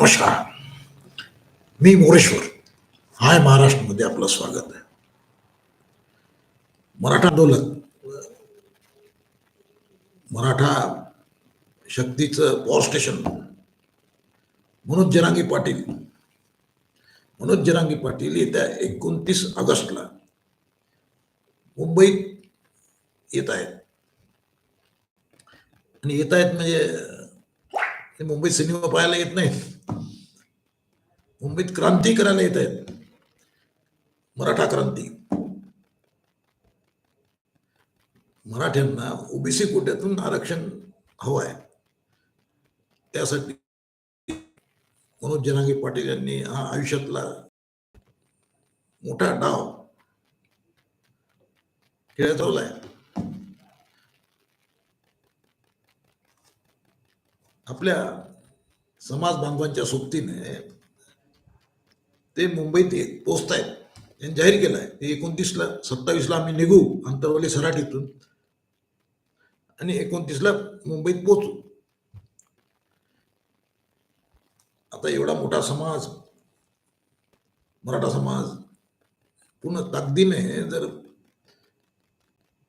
नमस्कार. मी मोरेश्वर. हाय महाराष्ट्रमध्ये आपलं स्वागत आहे. मराठा आंदोलन. मराठा शक्तीचं पॉवर स्टेशन मनोज जरांगी पाटील. मनोज जरांगी पाटील येत्या एकोणतीस ऑगस्टला मुंबईत येत आहेत. आणि येत आहेत म्हणजे ते मुंबईत सिनेमा पाहायला येत नाहीत. मुंबईत क्रांती करायला येत आहेत. मराठा क्रांती. मराठ्यांना ओबीसी कोट्यातून आरक्षण हवं आहे. त्यासाठी मनोज जनांगे पाटील यांनी हा आयुष्यातला मोठा डाव खेळवलाय आपल्या समाज बांधवांच्या सोबतीने ते मुंबईत येत पोचत आहेत त्यांनी जाहीर केलं आहे ते एकोणतीसला सत्तावीसला आम्ही निघू अंतरवली सराटीतून आणि एकोणतीसला मुंबईत पोचू आता एवढा मोठा समाज मराठा समाज पूर्ण ताकदीने जर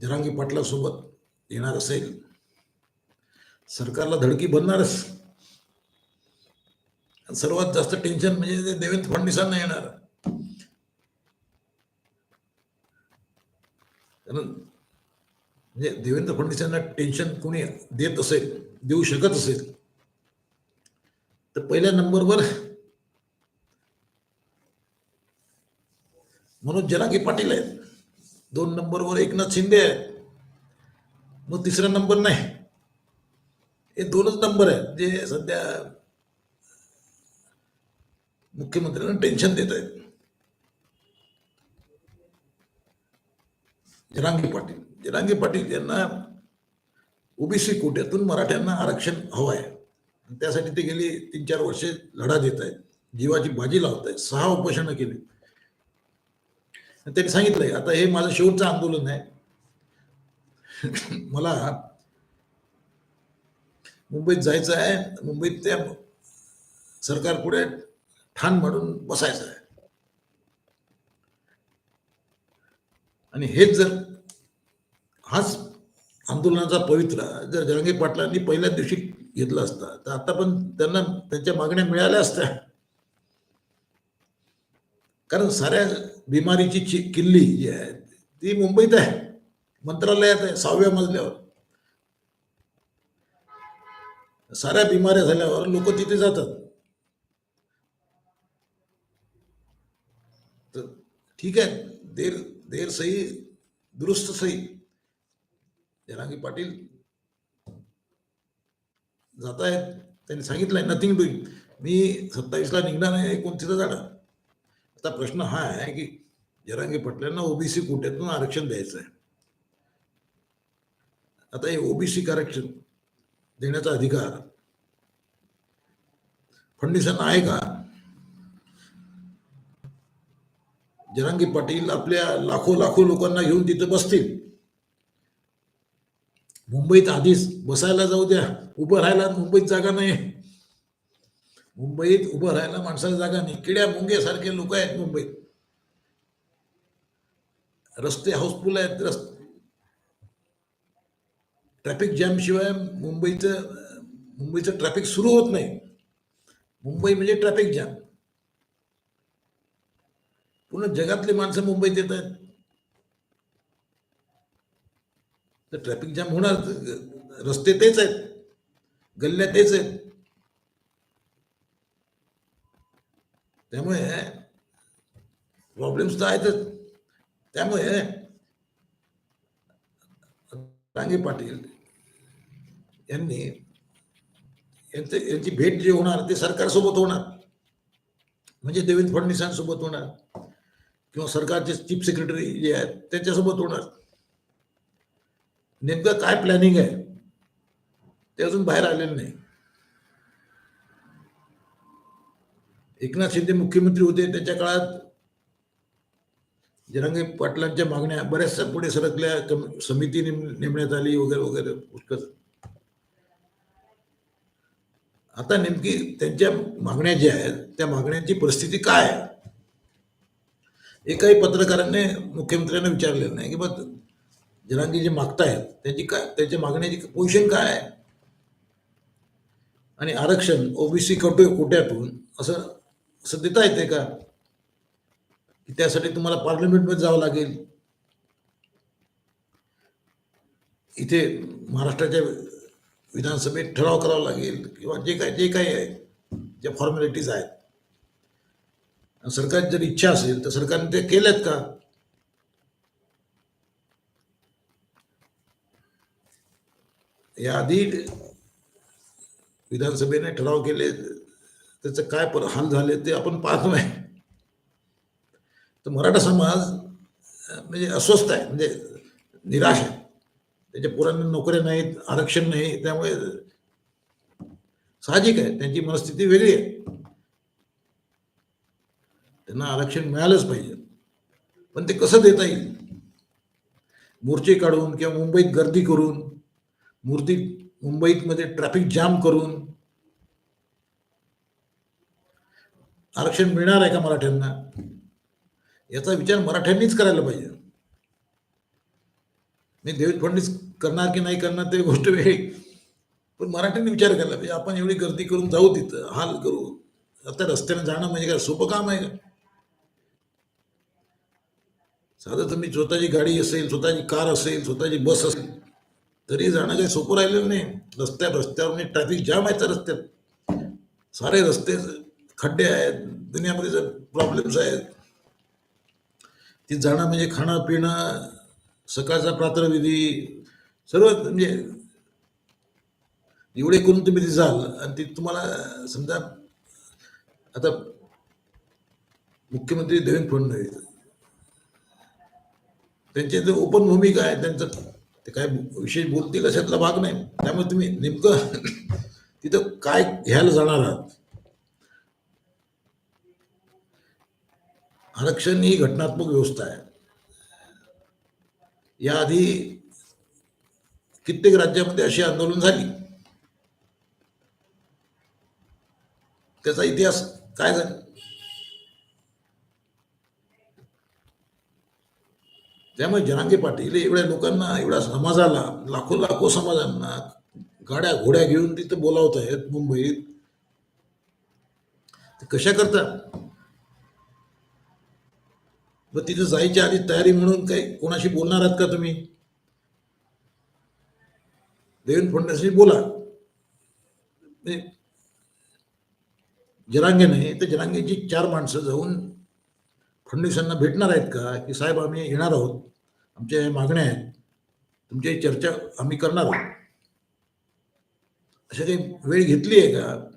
जरांगी पाटलासोबत येणार असेल सरकारला धडकी बनणारच. सर्वात जास्त टेन्शन म्हणजे देवेंद्र फडणवीसांना येणार. कारण म्हणजे देवेंद्र फडणवीसांना टेन्शन कोणी देत असेल देऊ शकत असेल तर पहिल्या नंबरवर मनोज जनाकी पाटील आहेत. दोन नंबरवर एकनाथ शिंदे आहेत. मग तिसरा नंबर नाही. हे दोनच नंबर आहेत जे सध्या मुख्यमंत्र्यांना टेन्शन देत आहेत. जरांगे पाटील. जनांगी पाटील यांना ओबीसी कोट्यातून मराठ्यांना आरक्षण हवं आहे. त्यासाठी ते गेली तीन चार वर्षे लढा देत आहेत. जीवाची बाजी लावत आहेत. सहा उपोषणं केली. आणि त्यांनी सांगितलंय आता हे माझं शेवटचं आंदोलन आहे. मला मुंबईत जायचं आहे मुंबईत त्या सरकार पुढे ठाण म्हणून बसायचं आहे. आणि हेच जर हाच आंदोलनाचा पवित्रा जर जरांगे पाटलांनी पहिल्या दिवशी घेतला असता तर आता पण त्यांना त्यांच्या मागण्या मिळाल्या असत्या. कारण साऱ्या बिमारीची किल्ली जी आहे ती मुंबईत आहे. मंत्रालयात आहे सहाव्या मजल्यावर. साऱ्या बिमाऱ्या झाल्यावर लोक तिथे जातात. तर ठीक आहे. देर देर सही दुरुस्त सही. जनांगी पाटील जात आहेत. त्यांनी सांगितलंय नथिंग डुईंग मी सत्तावीसला निघणार नाही एकोणतीसला जाणार. आता प्रश्न हा आहे की जरांगी पाटलांना ओबीसी कोट्यातून आरक्षण द्यायचं आहे आता हे ओबीसी आरक्षण देण्याचा अधिकार. फडणवीसांना आहे का? जरांगी पाटील आपल्या लाखो लाखो लोकांना घेऊन तिथं बसतील. मुंबईत आधीच बसायला जाऊ द्या. उभं राहायला मुंबईत जागा नाही. मुंबईत उभं राहायला माणसाला जागा नाही. किड्या मुंग्यासारखे लोक आहेत मुंबईत. रस्ते हाऊसफुल आहेत रस्ते ट्रॅफिक जॅम शिवाय मुंबईचं मुंबईचं ट्रॅफिक सुरू होत नाही। मुंबई म्हणजे ट्रॅफिक जॅम। पूर्ण जगातली माणसं मुंबईत येत आहेत। तर ट्रॅफिक जॅम होणार, रस्ते तेच आहेत, गल्ल्या तेच आहेत. त्यामुळे प्रॉब्लेम्स तर आहेतच. त्यामुळे रांगे पाटील यांनी यांचे यांची भेट जी होणार ते सरकारसोबत होणार. म्हणजे देवेंद्र फडणवीसांसोबत होणार. किंवा सरकारचे चीफ सेक्रेटरी जे आहेत त्यांच्यासोबत होणार. नेमकं काय प्लॅनिंग आहे ते अजून बाहेर आलेलं नाही. एकनाथ शिंदे मुख्यमंत्री होते त्यांच्या काळात जरांगे पाटलांच्या मागण्या बऱ्याचशा पुढे सरकल्या समिती नेम- नेमण्यात आली वगैरे वगैरे पुष्कळ. आता नेमकी त्यांच्या मागण्या ज्या आहेत त्या मागण्यांची परिस्थिती काय आहे? एकाही पत्रकारांनी मुख्यमंत्र्यांना विचारलेलं नाही. की बघ जरांगी जे मागतायत त्यांची काय त्यांच्या मागण्याची पोझिशन काय आहे? आणि आरक्षण ओबीसी कोटे कोट्यातून असं असं देता येते का? की त्यासाठी तुम्हाला पार्लमेंटमध्ये जावं लागेल? इथे महाराष्ट्राच्या विधानसभेत ठराव करावा लागेल किंवा जे काय जे काही आहे ज्या फॉर्मॅलिटीज आहेत. सरकारची जर इच्छा असेल तर सरकारने ते केल्यात का? याआधी विधानसभेने ठराव केले त्याचं काय पर हाल झाले ते आपण पाहतोय तर मराठा समाज म्हणजे अस्वस्थ आहे म्हणजे निराश आहे. त्याच्या पोरांना नोकऱ्या नाहीत आरक्षण नाही त्यामुळे साहजिक आहे. त्यांची मनस्थिती वेगळी आहे. त्यांना आरक्षण मिळालंच पाहिजे. पण ते कसं देता येईल? मोर्चे काढून किंवा मुंबईत गर्दी करून मूर्ती मुंबईत मध्ये ट्रॅफिक जाम करून आरक्षण मिळणार आहे का मराठ्यांना? याचा विचार मराठ्यांनीच करायला पाहिजे. मी देवेंद्र फडणवीस करणार की नाही करणार ते गोष्ट वेगळी. पण मराठीने विचार करायला पाहिजे आपण एवढी गर्दी करून जाऊ तिथं हाल करू. आता रस्त्याने जाणं म्हणजे काय सोपं काम आहे का? साधं तुम्ही स्वतःची गाडी असेल स्वतःची कार असेल स्वतःची बस असेल तरी जाणं काही सोपं राहिलेलं नाही. रस्त्यात रस्त्यावर म्हणजे ट्रॅफिक जाम आहे त्या रस्त्यात. सारे रस्ते खड्डे आहेत दुनियामध्ये जर प्रॉब्लेम्स आहेत ती जाणं म्हणजे खाणं पिणं सकाळचा प्रातर्विधी सर्व म्हणजे एवढे करून तुम्ही ते जाल आणि ते तुम्हाला समजा आता मुख्यमंत्री देवेंद्र फडणवीस त्यांची जो ओपन भूमिका आहे त्यांचं ते काय विशेष बोलतील अशातला भाग नाही. त्यामुळे तुम्ही नेमकं तिथं काय घ्यायला जाणार आहात? आरक्षण ही घटनात्मक व्यवस्था आहे. याआधी कित्येक राज्यामध्ये अशी आंदोलन झाली. त्याचा इतिहास काय झाला? त्यामुळे जनांगे पाटील एवढ्या लोकांना एवढ्या समाजाला लाखो लाखो समाजांना गाड्या घोड्या घेऊन तिथं बोलावत आहेत मुंबईत. कशा करता? मग तिथं जायच्या आधी तयारी म्हणून काही कोणाशी बोलणार आहात का तुम्ही? देवेंद्र फडणवीसशी बोला. म्हणजे जरांगे नाही तर जरांगेची चार माणसं जाऊन फडणवीसांना भेटणार आहेत का? की साहेब आम्ही येणार आहोत. आमच्या मागण्या आहेत. तुमची चर्चा आम्ही करणार आहोत. अशा काही वेळ घेतली आहे का?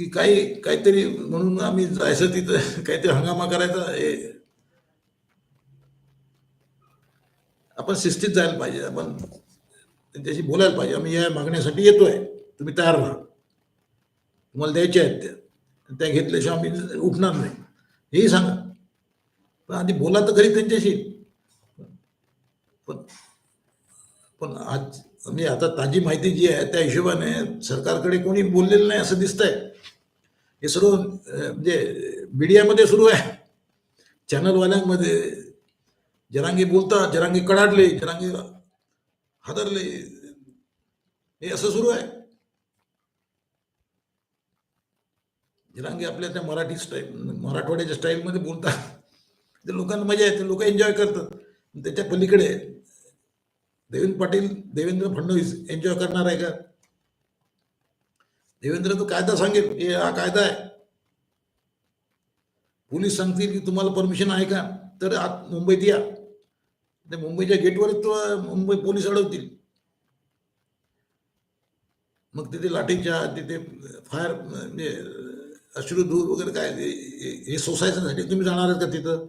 की काही काहीतरी म्हणून आम्ही जायचं तिथं काहीतरी हंगामा करायचा हे. आपण शिस्तीत जायला पाहिजे आपण त्यांच्याशी बोलायला पाहिजे. आम्ही या मागण्यासाठी येतोय. तुम्ही तयार राहा तुम्हाला द्यायच्या आहेत त्या त्या घेतल्याशिवाय आम्ही उठणार नाही. हेही सांगा. पण आधी बोला तर खरी त्यांच्याशी. पण पण आज म्हणजे आता ताजी माहिती जी आहे त्या हिशोबाने सरकारकडे कोणी बोललेलं नाही असं दिसतंय. हे सर्व म्हणजे मीडियामध्ये सुरू आहे. चॅनलवाल्यांमध्ये जरांगी बोलतात जरांगी कडाडले जरांगी हादरले. हे असं सुरू आहे. जरांगी आपल्या त्या मराठी स्टाईल मराठवाड्याच्या स्टाईलमध्ये बोलतात. ते लोकांना मजा येते लोक एन्जॉय करतात. त्याच्या पलीकडे देवेंद्र पाटील देवेंद्र फडणवीस एन्जॉय करणार आहे का? देवेंद्र तो कायदा सांगेल हे हा कायदा आहे. पोलीस सांगतील की तुम्हाला परमिशन आहे का? तर आत मुंबईत या. ते मुंबईच्या गेटवर तो मुंबई पोलीस अडवतील. मग तिथे लाठीच्या तिथे फायर म्हणजे अश्रुधूर वगैरे काय हे- हे सोसायटीसाठी तुम्ही जाणार आहेत का तिथं?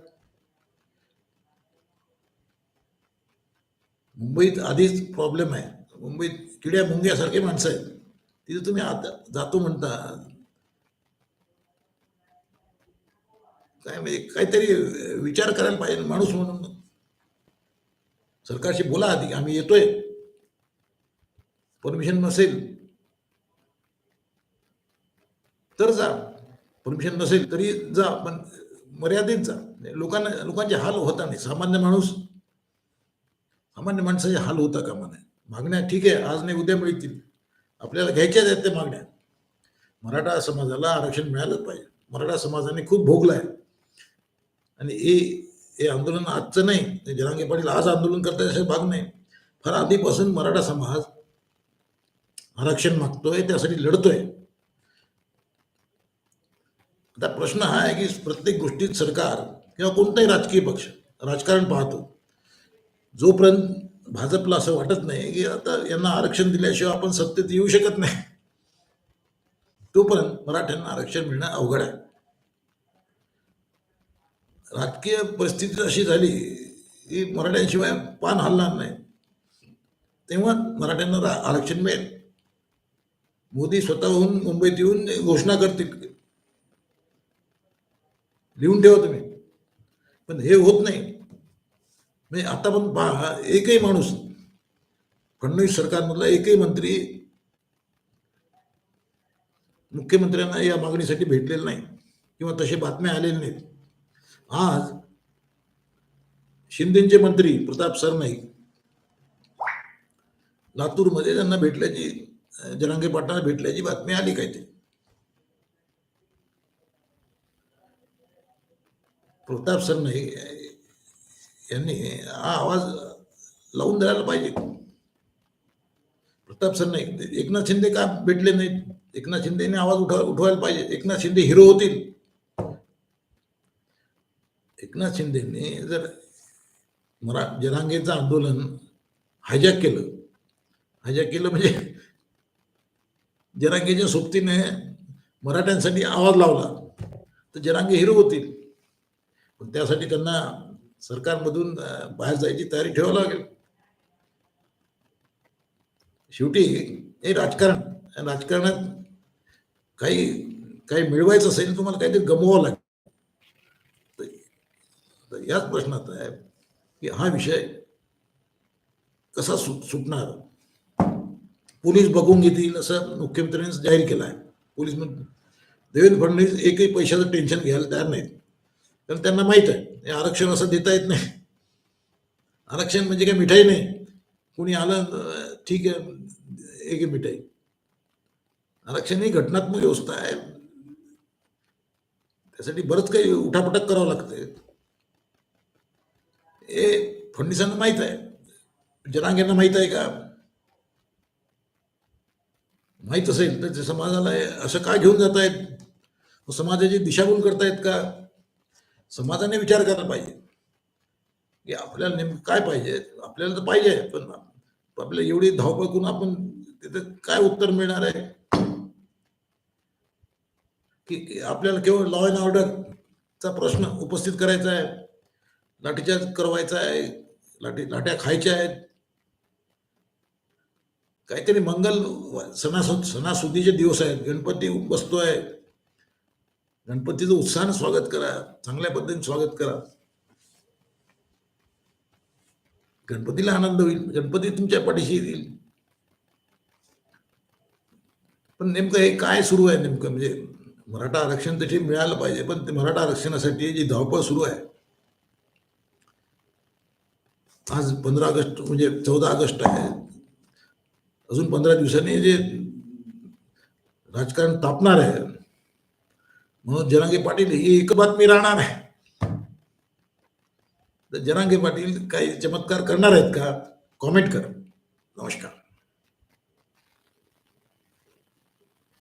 मुंबईत आधीच प्रॉब्लेम आहे. मुंबईत किड्या मुंग्यासारखे माणसं आहेत. तिथे तुम्ही आता जातो म्हणता. काय म्हणजे काहीतरी विचार करायला पाहिजे माणूस म्हणून. सरकारशी बोला आधी आम्ही येतोय. परमिशन नसेल. तर जा. परमिशन नसेल तरी जा पण मर्यादित जा. लोकांना लोकांचे हाल होता नाही. सामान्य माणूस सामान्य माणसाचे हाल होता कामा नये. मागण्या ठीक आहे आज नाही उद्या मिळतील. आपल्याला घ्यायच्याच आहेत त्या मागण्या. मराठा समाजाला आरक्षण मिळालंच पाहिजे. मराठा समाजाने खूप भोगलाय आणि हे हे आंदोलन आजचं नाही. ते जरांगे पाटील आज आंदोलन करताय असे भाग नाही. फार आधीपासून मराठा समाज आरक्षण मागतोय त्यासाठी लढतोय. आता प्रश्न हा आहे की प्रत्येक गोष्टीत सरकार किंवा कोणताही राजकीय पक्ष राजकारण पाहतो. जोपर्यंत भाजपला असं वाटत नाही की आता यांना आरक्षण दिल्याशिवाय आपण सत्तेत येऊ शकत नाही तोपर्यंत मराठ्यांना आरक्षण मिळणं अवघड आहे. राजकीय परिस्थिती अशी झाली की मराठ्यांशिवाय पान हलणार नाही. तेव्हा मराठ्यांना रा- आरक्षण मिळेल. मोदी स्वतःहून मुंबईत येऊन घोषणा करतील. लिहून ठेवा तुम्ही. पण हे होत नाही. म्हणजे आता पण पहा एकही माणूस फडणवीस सरकारमधला एकही मंत्री मुख्यमंत्र्यांना या मागणीसाठी भेटलेला नाही किंवा तसे बातम्या आलेल्या नाहीत. आज शिंदेचे मंत्री प्रताप सरनाईक लातूरमध्ये त्यांना भेटल्याची जनांगे जरांगे पाटणाला भेटल्याची बातमी आली काय ते? प्रताप सरनाईक यांनी हा आवाज लावून द्यायला पाहिजे. प्रताप सरनाईक एकनाथ शिंदे का भेटले नाहीत? एकनाथ शिंदेने आवाज उठवा उठवायला पाहिजे. एकनाथ शिंदे हिरो होतील. एकनाथ शिंदेने जर मरा जनांगेचं आंदोलन हायजॅक केलं. हायजॅक केलं म्हणजे जनांगेच्या सोबतीने मराठ्यांसाठी आवाज लावला. तर जनांगे हिरो होतील. पण त्यासाठी त्यांना सरकारमधून बाहेर जायची तयारी ठेवावी लागेल. शेवटी हे राजकारण राजकारणात काही काही मिळवायचं असेल तुम्हाला काहीतरी गमवावं लागेल. तर- याच प्रश्नात आहे की हा विषय कसा सुट सुटणार? पोलीस बघून घेतील असं मुख्यमंत्र्यांनी जाहीर केलं आहे. पोलीस देवेंद्र फडणवीस एकही पैशाचं टेन्शन घ्यायला तयार नाहीत. कारण त्यांना माहीत आहे. हे आरक्षण असं देता येत नाही. आरक्षण म्हणजे काय मिठाई नाही. कुणी आलं ठीक आहे एक मिठाई. आरक्षण ही घटनात्मक व्यवस्था आहे. त्यासाठी बरंच काही उठापटक करावं लागते हे फडणवीसांना माहीत आहे. जनांगेंना माहीत आहे का? माहीत असेल तर समाजाला असं का घेऊन जात आहेत समाजाची दिशाभूल करतायत का? समाजाने विचार करायला पाहिजे. की आपल्याला नेमकं काय पाहिजे? आपल्याला तर पाहिजे पण आपल्याला एवढी धावपळ करून आपण तिथे काय उत्तर मिळणार आहे? की आपल्याला केवळ लॉ अँड ऑर्डरचा प्रश्न उपस्थित करायचा आहे लाठीचार्ज करवायचा आहे लाठी लाट्या खायच्या आहेत. काहीतरी मंगल सणासु सणासुदीचे दिवस आहेत गणपती बसतोय. गणपतीचं उत्साहानं स्वागत करा. चांगल्या पद्धतीने स्वागत करा. गणपतीला आनंद होईल. गणपती तुमच्या पाठीशी येईल पण नेमकं हे काय सुरू आहे नेमकं? म्हणजे मराठा आरक्षण तरी मिळालं पाहिजे पण ते मराठा आरक्षणासाठी जी धावपळ सुरू आहे. आज पंधरा ऑगस्ट म्हणजे चौदा ऑगस्ट आहे. अजून पंधरा दिवसांनी जे राजकारण तापणार आहे म्हणून जरांगे पाटील ही एक बातमी राहणार आहे. तर जरांगे पाटील काही चमत्कार करणार आहेत का? कॉमेंट करा. नमस्कार.